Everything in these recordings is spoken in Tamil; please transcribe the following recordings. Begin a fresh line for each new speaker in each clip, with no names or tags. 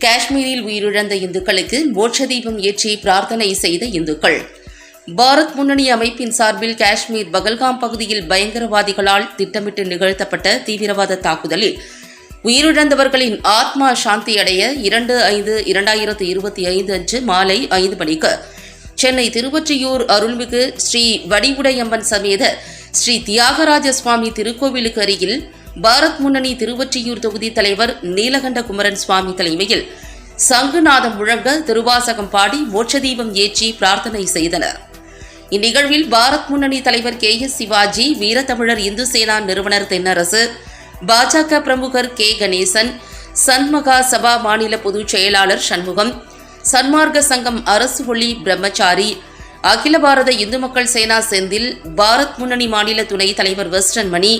காஷ்மீரில் உயிரிழந்த இந்துக்களுக்கு மோட்ச தீபம் ஏற்றி பிரார்த்தனை செய்த இந்துக்கள். பாரத் முன்னணி அமைப்பின் சார்பில் காஷ்மீர் பகல்காம் பகுதியில் பயங்கரவாதிகளால் திட்டமிட்டு நிகழ்த்தப்பட்ட தீவிரவாத தாக்குதலில் உயிரிழந்தவர்களின் ஆத்மா சாந்தி அடைய இரண்டு ஐந்து இரண்டாயிரத்து இருபத்தி ஐந்து அன்று மாலை ஐந்து மணிக்கு சென்னை திருவொற்றியூர் அருள்மிகு ஸ்ரீ வடிவுடையம்மன் சமேத ஸ்ரீ தியாகராஜ சுவாமி திருக்கோவிலுக்கு அருகில் பாரத் முன்னணி திருவொற்றியூர் தொகுதி தலைவர் நீலகண்ட குமரன் சுவாமி தலைமையில் சங்குநாதம் முழங்க திருவாசகம் பாடி மோட்சதீபம் ஏற்றி பிரார்த்தனை செய்தனர். இந்நிகழ்வில் பாரத் முன்னணி தலைவர் கே எஸ் சிவாஜி வீரத்தமிழர் இந்து சேனா நிறுவனர் தென்னரசு பாஜக பிரமுகர் கே கணேசன் சன்மகா சபா மாநில பொதுச் செயலாளர் சண்முகம் சன்மார்க்க சங்கம் அரசு ஒளி பிரம்மச்சாரி அகில பாரத இந்து மக்கள் சேனா செந்தில் பாரத் முன்னணி மாநில துணைத் தலைவர் வெஸ்டன் மணி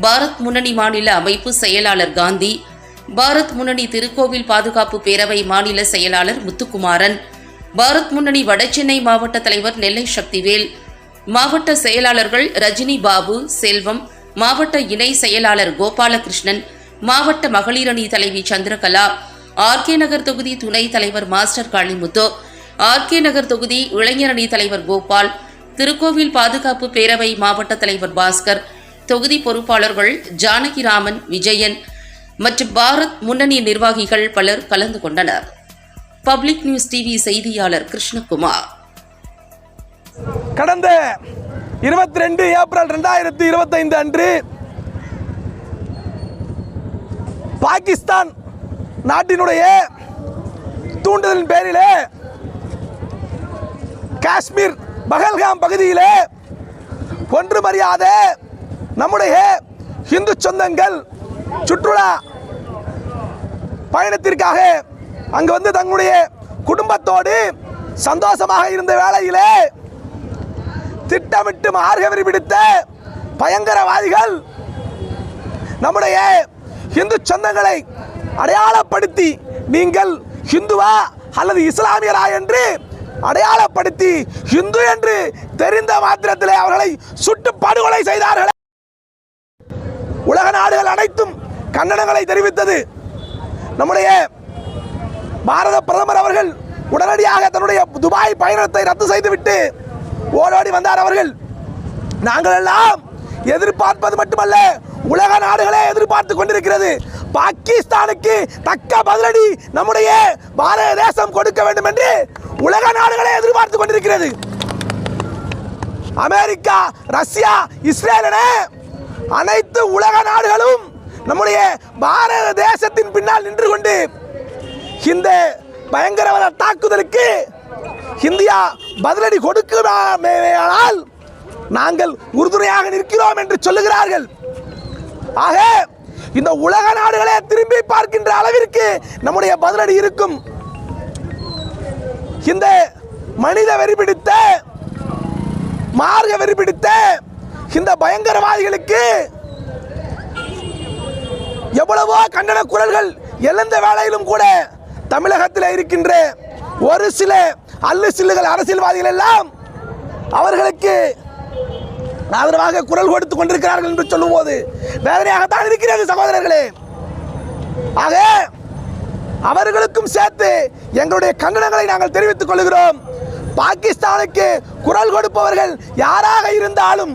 பாரத் முன்னணி மாநில அமைப்பு செயலாளர் காந்தி பாரத் முன்னணி திருக்கோவில் பாதுகாப்பு பேரவை மாநில செயலாளர் முத்துக்குமாரன் பாரத் முன்னணி வடசென்னை மாவட்ட தலைவர் நெல்லை சக்திவேல் மாவட்ட செயலாளர்கள் ரஜினி பாபு செல்வம் மாவட்ட இணை செயலாளர் கோபாலகிருஷ்ணன் மாவட்ட மகளிர் அணி தலைவி சந்திரகலா ஆர்கே நகர் தொகுதி துணைத் தலைவர் மாஸ்டர் காளிமுத்து ஆர்கே நகர் தொகுதி இளைஞர் அணி தலைவர் கோபால் திருக்கோவில் பாதுகாப்பு பேரவை மாவட்ட தலைவர் பாஸ்கர் தொகுதி பொறுப்பாளர்கள் ஜானகிராமன் விஜயன் மற்றும் பாரத் முன்னணி நிர்வாகிகள் பலர் கலந்து கொண்டனர். பப்ளிக் நியூஸ் டிவி செய்தியாளர் கிருஷ்ணகுமார்.
கடந்த இருபத்தி ரெண்டு ஏப்ரல் ரெண்டாயிரத்தி இருபத்தைந்து அன்று பாகிஸ்தான் நாட்டினுடைய தூண்டுதலின் பேரிலே காஷ்மீர் பகல்காம் பகுதியிலே ஒன்றுமறியாத நம்முடைய இந்து சொந்தங்கள் சுற்றுலா பயணத்திற்காக அங்கு வந்து தங்களுடைய குடும்பத்தோடு சந்தோஷமாக இருந்த வேளையிலே திட்டமிட்டு மார்கவரி பிடித்த பயங்கரவாதிகள் நம்முடைய இந்து சொந்தங்களை அடையாளப்படுத்தி நீங்கள் ஹிந்துவா அல்லது இஸ்லாமியரா என்று அடையாளப்படுத்தி ஹிந்து என்று தெரிந்த மாத்திரத்திலே அவர்களை சுட்டு படுகொலை செய்தார்கள். உலக நாடுகள் அனைத்தும் கண்டனங்களை தெரிவித்தது. நம்முடைய பாரத பிரதமர் அவர்கள் உடனடியாக தன்னுடைய துபாய் பயணத்தை ரத்து செய்துவிட்டு ஓடோடி வந்தார் அவர்கள். நாங்கள் எல்லாம் எதிர்பார்ப்பது மட்டுமல்ல உலக நாடுகளே எதிர்பார்த்து கொண்டிருக்கிறது. பாகிஸ்தானுக்கு தக்க பதிலடி நம்முடைய பாரத தேசம் கொடுக்க வேண்டும் என்று உலக நாடுகளே எதிர்பார்த்து கொண்டிருக்கிறது. அமெரிக்கா ரஷ்யா இஸ்ரேல் என அனைத்து உலக நாடுகளும் நம்முடைய பாரத தேசத்தின் பின்னால் நின்று கொண்டு இந்த பயங்கரவாத தாக்குதலுக்கு இந்தியா பதிலடி கொடுக்கிறாமேயானால் நாங்கள் உறுதுணையாக நிற்கிறோம் என்று சொல்லுகிறார்கள். ஆக இந்த உலக நாடுகளே திரும்பி பார்க்கின்ற அளவிற்கு நம்முடைய பதிலடி இருக்கும். இந்த மனித வெறி பிடித்த மார்க வெறி பிடித்த இந்த பயங்கரவாதிகளுக்கு எவ்வளவோ கண்டன குரல்கள் எழுந்த வேளையிலும் கூட தமிழகத்தில் இருக்கின்ற ஒரு சில அல்லு சில்லுகள் அரசியல்வாதிகள் எல்லாம் அவர்களுக்கு ஆதரவாக குரல் கொடுத்து கொண்டிருக்கிறார்கள் என்று சொல்லும்போது வேதனையாகத்தான் இருக்கிறது சகோதரர்களே. ஆக அவர்களுக்கும் சேர்த்து எங்களுடைய கண்டனங்களை நாங்கள் தெரிவித்துக் கொள்கிறோம். பாகிஸ்தானுக்கு குரல் கொடுப்பவர்கள் யாராக இருந்தாலும்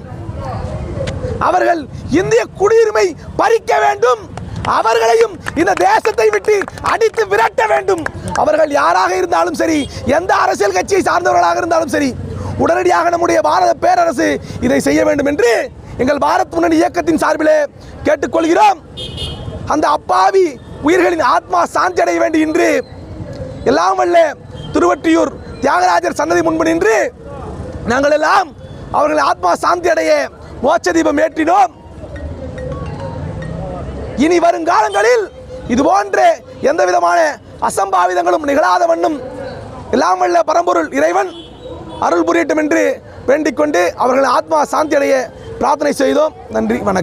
அவர்கள் இந்திய குடியுரிமை பறிக்க வேண்டும். அவர்களையும் இந்த தேசத்தை விட்டு அடித்து விரட்ட வேண்டும். அவர்கள் யாராக இருந்தாலும் சரி எந்த அரசியல் கட்சியை சார்ந்தவர்களாக இருந்தாலும் சரி உடனடியாக நம்முடைய பாரத பேரரசு இதை செய்ய வேண்டும் என்று எங்கள் பாரத் முன்னணி இயக்கத்தின் சார்பிலே கேட்டுக்கொள்கிறோம். அந்த அப்பாவி உயிர்களின் ஆத்மா சாந்தி அடைய வேண்டும் என்று எல்லாம் வல்ல திருவற்றியூர் தியாகராஜர் சன்னதி முன்பு நின்று நாங்கள் எல்லாம் அவர்கள் ஆத்மா சாந்தி அடைய மோட்ச தீபம் ஏற்றினோம். இனி வருங்காலங்களில் இது போன்ற எந்த விதமான அசம்பாவிதங்களும் நிகழாத வண்ணம் எல்லாம் பரம்பொருள் இறைவன் அருள் புரியட்டும் என்று வேண்டிக் கொண்டு அவர்கள் ஆத்மா சாந்தி அடைய பிரார்த்தனை செய்தோம். நன்றி வணக்கம்.